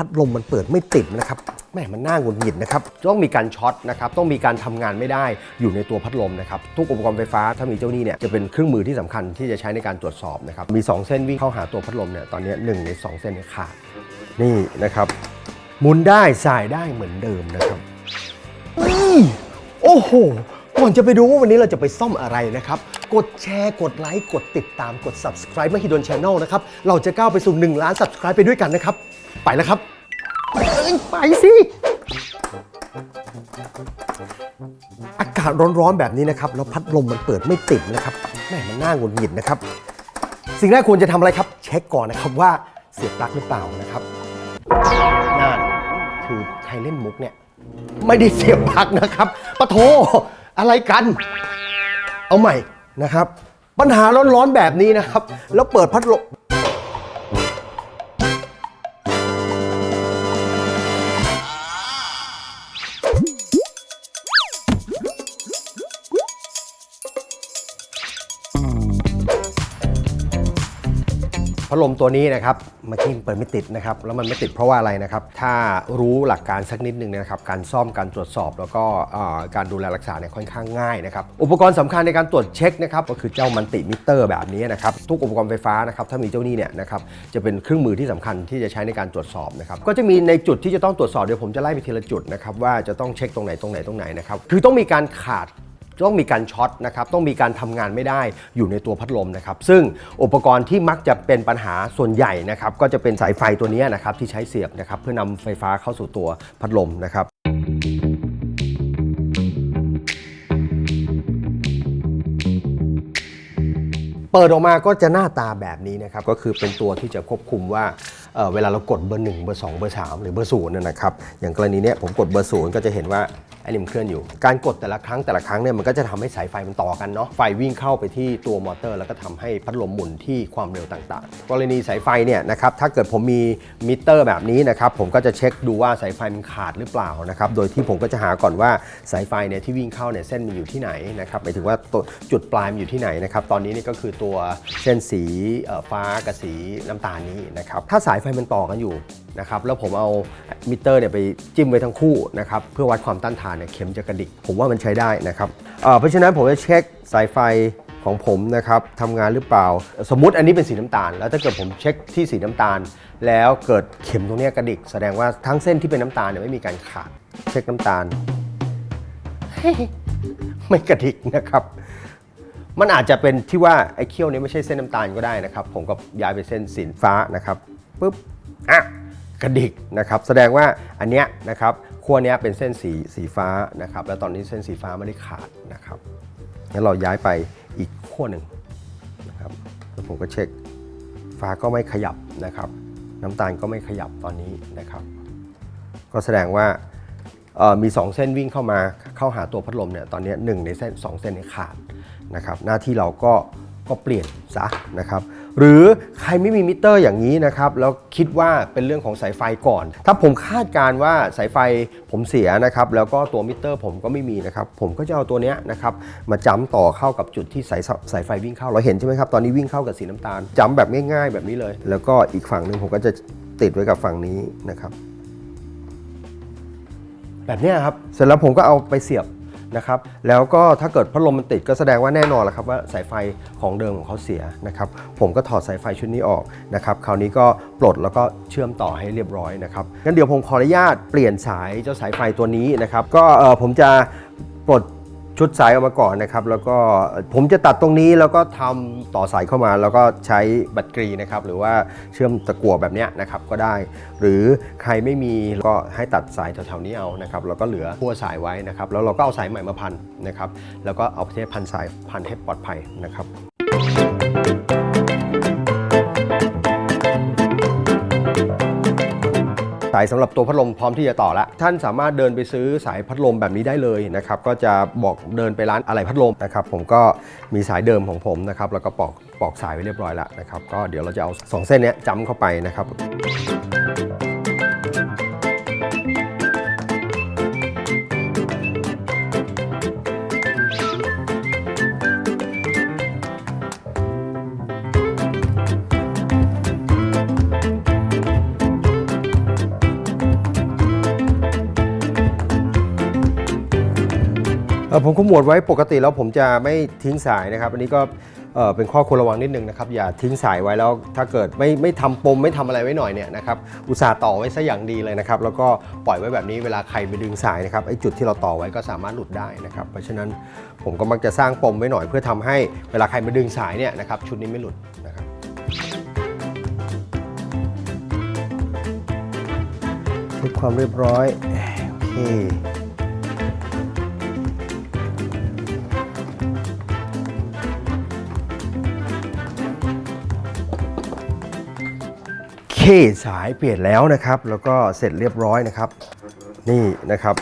พัดลมมันเปิดไม่ติดนะครับแม่มันน่าหงุดหงิดนะครับต้องมีการช็อตนะครับต้องมีการทำงานไม่ได้อยู่ในตัวพัดลมนะครับทุกอุปกรณ์ไฟฟ้าถ้ามีเจ้าหนี้เนี่ยจะเป็นเครื่องมือที่สำคัญที่จะใช้ในการตรวจสอบนะครับมี 2 เส้นวิ่งเข้าหาตัวพัดลมเนี่ยตอนนี้หนึ่งในสองเส้นเนี่ยขาดนี่นะครับหมุนได้สายได้เหมือนเดิมนะครับนี่โอ้โหก่อนจะไปดูว่าวันนี้เราจะไปซ่อมอะไรนะครับ กดแชร์ กดไลค์ กดติดตาม กด subscribe มาฮิดน Channel นะครับ เราจะก้าวไปสู่ 1 ล้าน subscribe ไปด้วยกันนะครับ ไปแล้วครับ อ้ยไปสิ อากาศร้อนๆแบบนี้นะครับ แล้วพัดลมมันเปิดไม่ติดนะครับแม่มันน่าหงุดหงิดนะครับ สิ่งแรกควรจะทำอะไรครับ เช็คก่อนนะครับว่าเสียบปลั๊กหรือเปล่านะครับนั่นคือใครเล่นมุกเนี่ย ไม่ได้เสียบปลั๊กนะครับปะโทอะไรกัน เอาใหม่นะครับ ปัญหาร้อนๆแบบนี้นะครับ แล้วเปิดพัดลม พัดลมตัวนี้นะครับเมื่อกี้เปิดไม่ติดนะครับ แล้วมันไม่ติดเพราะว่าอะไรนะครับ ถ้ารู้หลักการสักนิดหนึ่งนะครับ การซ่อมการตรวจสอบ แล้วก็การดูแลรักษาเนี่ยค่อนข้างง่ายนะครับ อุปกรณ์สำคัญในการตรวจเช็คนะครับ ก็คือเจ้ามันติมิเตอร์แบบนี้นะครับ ทุกอุปกรณ์ไฟฟ้านะครับ ถ้ามีเจ้านี้เนี่ยนะครับ จะเป็นเครื่องมือที่สำคัญที่จะใช้ในการตรวจสอบนะครับ ก็จะมีในจุดที่จะต้องตรวจสอบเดี๋ยวผมจะไล่ไปทีละจุดนะครับว่าจะต้องเช็คตรงไหนตรงไหนตรงไหนนะครับ คือต้องมีการขาด ต้องมีการช็อตนะครับต้องมีการทำงานไม่ได้อยู่ในตัวพัดลมนะครับซึ่งอุปกรณ์ที่มักจะเป็นปัญหาส่วนใหญ่นะครับก็จะเป็นสายไฟตัวนี้นะครับที่ใช้เสียบนะครับเพื่อนำไฟฟ้าเข้าสู่ตัวพัดลมนะครับเปิดออกมาก็จะหน้าตาแบบนี้นะครับก็คือเป็นตัวที่จะควบคุมว่าเออเวลาเรากดเบอร์1เบอร์2เบอร์3หรือเบอร์ศูนย์นยนะครับอย่างกรณีเนี้ยผมกดเบอร์ศูนย์ก็จะเห็นว่าอ้นี่มันเคลื่อนอยู่ การกดแต่ละครั้งแต่ละครั้งเนี่ยมันก็จะทำให้สายไฟมันต่อกันเนาะไฟวิ่งเข้าไปที่ตัวมอเตอร์ แล้วก็ทำให้พัดลมหมุนที่ความเร็วต่างๆ กรณีสายไฟเนี่ยนะครับถ้าเกิดผมมีมิเตอร์แบบนี้นะครับผมก็จะเช็คดูว่าสายไฟมันขาดหรือเปล่านะครับโดยที่ผมก็จะหาก่อนว่าสายไฟเนี่ยที่วิ่งเข้าเนี่ยเส้นมันอยู่ที่ไหนนะครับหมายถึงว่าตัวจุดปลายมันอยู่ที่ไหนนะครับตอนนี้นี่ก็คือตัวเส้นสีฟ้ากับสีน้ำตาลนี้นะครับถ้าสายไฟมันต่อกันอยู่นะครับแล้วผมเอามิเตอร์เนี่ยไปจิ้มไว้ทั้งคู่นะครับเพื่อวัดความต้านทานเนี่ยเข็มจะกระดิก ผมว่ามันใช้ได้นะครับเพราะฉะนั้นผมจะเช็คสายไฟของผมนะครับทำงานหรือเปล่า สมมุติอันนี้เป็นสีน้ำตาล แล้วถ้าเกิดผมเช็คที่สีน้ำตาล แล้วเกิดเข็มตรงนี้กระดิก แสดงว่าทั้งเส้นที่เป็นน้ำตาลเนี่ยไม่มีการขาดเช็คน้ำตาล ไม่กระดิกนะครับ มันอาจจะเป็นที่ว่าไอ้เขี้ยวนี้ไม่ใช่เส้นน้ำตาลก็ได้นะครับ ผมก็ย้ายไปเส้นสีฟ้านะครับปุ๊บอะ กระดิกนะครับแสดงว่าอันเนี้ยนะครับขั้วเนี้ยเป็นเส้นสีสีฟ้านะครับแล้วตอนนี้เส้นสีฟ้าไม่ได้ขาดนะครับงั้นเราย้ายไปอีกขั้วหนึ่งนะครับแล้วผมก็เช็คฟ้าก็ไม่ขยับนะครับ น้ำตาลก็ไม่ขยับตอนนี้นะครับ ก็แสดงว่าเอ่อมี 2 เส้นวิ่งเข้ามาเข้าหาตัวพัดลมเนี่ยตอนนี้หนึ่งในเส้น 2 เส้นนี้ขาดนะครับหน้าที่เราก็ก็เปลี่ยนซะนะครับ หรือใครไม่มีมิเตอร์อย่างนี้นะครับแล้วคิดว่าเป็นเรื่องของสายไฟก่อน ถ้าผมคาดการว่าสายไฟผมเสียนะครับแล้วก็ตัวมิเตอร์ผมก็ไม่มีนะครับผมก็จะเอาตัวเนี้ยนะครับมาจ้ำต่อเข้ากับจุดที่สายสายไฟวิ่งเข้าเราเห็นใช่ไหมครับตอนนี้วิ่งเข้ากับสีน้ำตาลจ้ำแบบง่าย ๆ แบบนี้เลย แล้วก็อีกฝั่งหนึ่งผมก็จะติดไว้กับฝั่งนี้นะครับ แบบนี้ครับเสร็จแล้วผมก็เอาไปเสียบ นะครับแล้วก็ถ้าเกิดพัดลมมันติดก็แสดงว่าแน่นอนแหละครับว่าสายไฟของเดิมของเขาเสียนะครับผมก็ถอดสายไฟชุดนี้ออกนะครับคราวนี้ก็ปลดแล้วก็เชื่อมต่อให้เรียบร้อยนะครับงั้นเดี๋ยวผมขออนุญาตเปลี่ยนสายเจ้าสายไฟตัวนี้นะครับก็เออผมจะปลด ชุดสายออกมาก่อนนะครับ แล้วก็ผมจะตัดตรงนี้แล้วก็ทำต่อสายเข้ามา แล้วก็ใช้บัตรกรีนะครับ หรือว่าเชื่อมตะกั่วแบบนี้นะครับก็ได้ หรือใครไม่มีก็ให้ตัดสายแถวๆนี้เอานะครับแล้วก็เหลือพัวสายไว้นะครับ แล้วเราก็เอาสายใหม่มาพันนะครับ แล้วก็เอาเทปพันสายพันให้ปลอดภัยนะครับ สายสำหรับตัวพัดลมพร้อมที่จะต่อแล้วท่านสามารถเดินไปซื้อสายพัดลมแบบนี้ได้เลยนะครับก็จะบอกเดินไปร้านอะไรพัดลมนะครับผมก็มีสายเดิมของผมนะครับแล้วก็ปอกปอกสายไว้เรียบร้อยแล้วนะครับก็เดี๋ยวเราจะเอาสองเส้นนี้จ้ำเข้าไปนะครับ เอ่อผมขมวดไว้ปกติแล้วผมจะไม่ทิ้งสายนะครับ อันนี้ก็เอ่อเป็นข้อควรระวังนิดนึงนะครับ อย่าทิ้งสายไว้แล้วถ้าเกิดไม่ไม่ทำปมไม่ทำอะไรไว้หน่อยเนี่ยนะครับอุตส่าห์ต่อไว้ซะอย่างดีเลยนะครับ แล้วก็ปล่อยไว้แบบนี้เวลาใครไปดึงสายนะครับไอ้จุดที่เราต่อไว้ก็สามารถหลุดได้นะครับ เพราะฉะนั้นผมก็มักจะสร้างปมไว้หน่อย เพื่อทำให้เวลาใครมาดึงสายเนี่ยนะครับชุดนี้ไม่หลุดนะครับ เช็คความเรียบร้อยโอเค เคสายเปลี่ยนแล้วนะครับ แล้วก็เสร็จเรียบร้อยนะครับ นี่นะครับ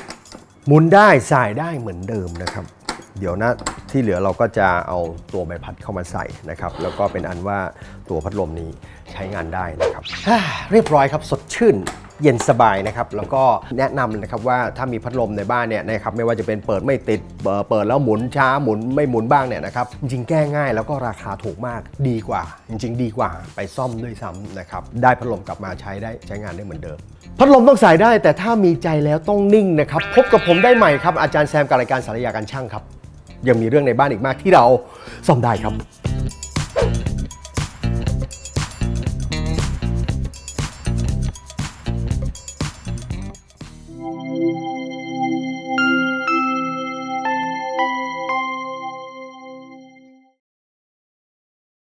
หมุนได้สายได้เหมือนเดิมนะครับ เดี๋ยวนะที่เหลือเราก็จะเอาตัวใบพัดเข้ามาใส่นะครับ แล้วก็เป็นอันว่าตัวพัดลมนี้ใช้งานได้นะครับเรียบร้อยครับสดชื่น เย็นสบายนะครับแล้วก็แนะนำนะครับว่าถ้ามีพัดลมในบ้านเนี่ยนะครับไม่ว่าจะเป็นเปิดไม่ติดเอ่อเปิดแล้วหมุนช้าหมุนไม่หมุนบ้างเนี่ยนะครับจริงๆแก้ง่ายแล้วก็ราคาถูกมากดีกว่า จริง ๆ ดีกว่าไปซ่อมด้วยซ้ำนะครับได้พัดลมกลับมาใช้ได้ใช้งานได้เหมือนเดิม พัดลมต้องใส่ได้แต่ถ้ามีใจแล้วต้องนิ่งนะครับพบกับผมได้ใหม่ครับอาจารย์แซมกับรายการสารยาการช่างครับยังมีเรื่องในบ้านอีกมากที่เราซ่อมได้ครับ